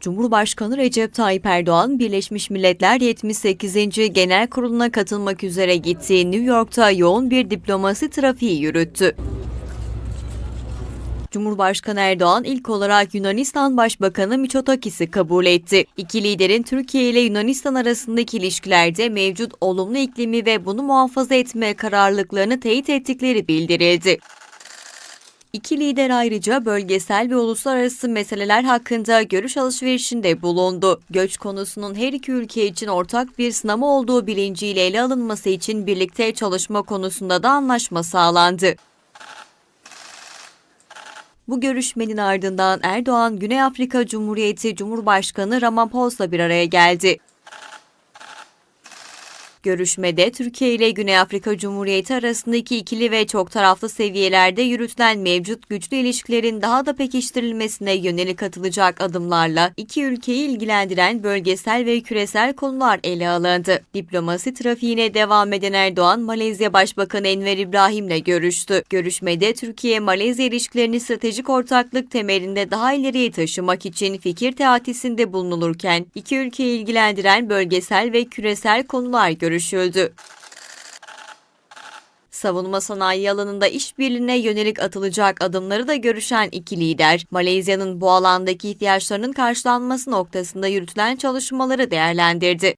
Cumhurbaşkanı Recep Tayyip Erdoğan, Birleşmiş Milletler 78. Genel Kurulu'na katılmak üzere gittiği New York'ta yoğun bir diplomasi trafiği yürüttü. Cumhurbaşkanı Erdoğan ilk olarak Yunanistan Başbakanı Mitsotakis'i kabul etti. İki liderin Türkiye ile Yunanistan arasındaki ilişkilerde mevcut olumlu iklimi ve bunu muhafaza etme kararlılıklarını teyit ettikleri bildirildi. İki lider ayrıca bölgesel ve uluslararası meseleler hakkında görüş alışverişinde bulundu. Göç konusunun her iki ülke için ortak bir sınama olduğu bilinciyle ele alınması için birlikte çalışma konusunda da anlaşma sağlandı. Bu görüşmenin ardından Erdoğan, Güney Afrika Cumhuriyeti Cumhurbaşkanı Ramaphosa bir araya geldi. Görüşmede Türkiye ile Güney Afrika Cumhuriyeti arasındaki ikili ve çok taraflı seviyelerde yürütülen mevcut güçlü ilişkilerin daha da pekiştirilmesine yönelik atılacak adımlarla iki ülkeyi ilgilendiren bölgesel ve küresel konular ele alındı. Diplomasi trafiğine devam eden Erdoğan, Malezya Başbakanı Enver İbrahim'le görüştü. Görüşmede Türkiye-Malezya ilişkilerini stratejik ortaklık temelinde daha ileriye taşımak için fikir teatisinde bulunulurken iki ülkeyi ilgilendiren bölgesel ve küresel konular görüşüldü. Savunma sanayi alanında işbirliğine yönelik atılacak adımları da görüşen iki lider, Malezya'nın bu alandaki ihtiyaçlarının karşılanması noktasında yürütülen çalışmaları değerlendirdi.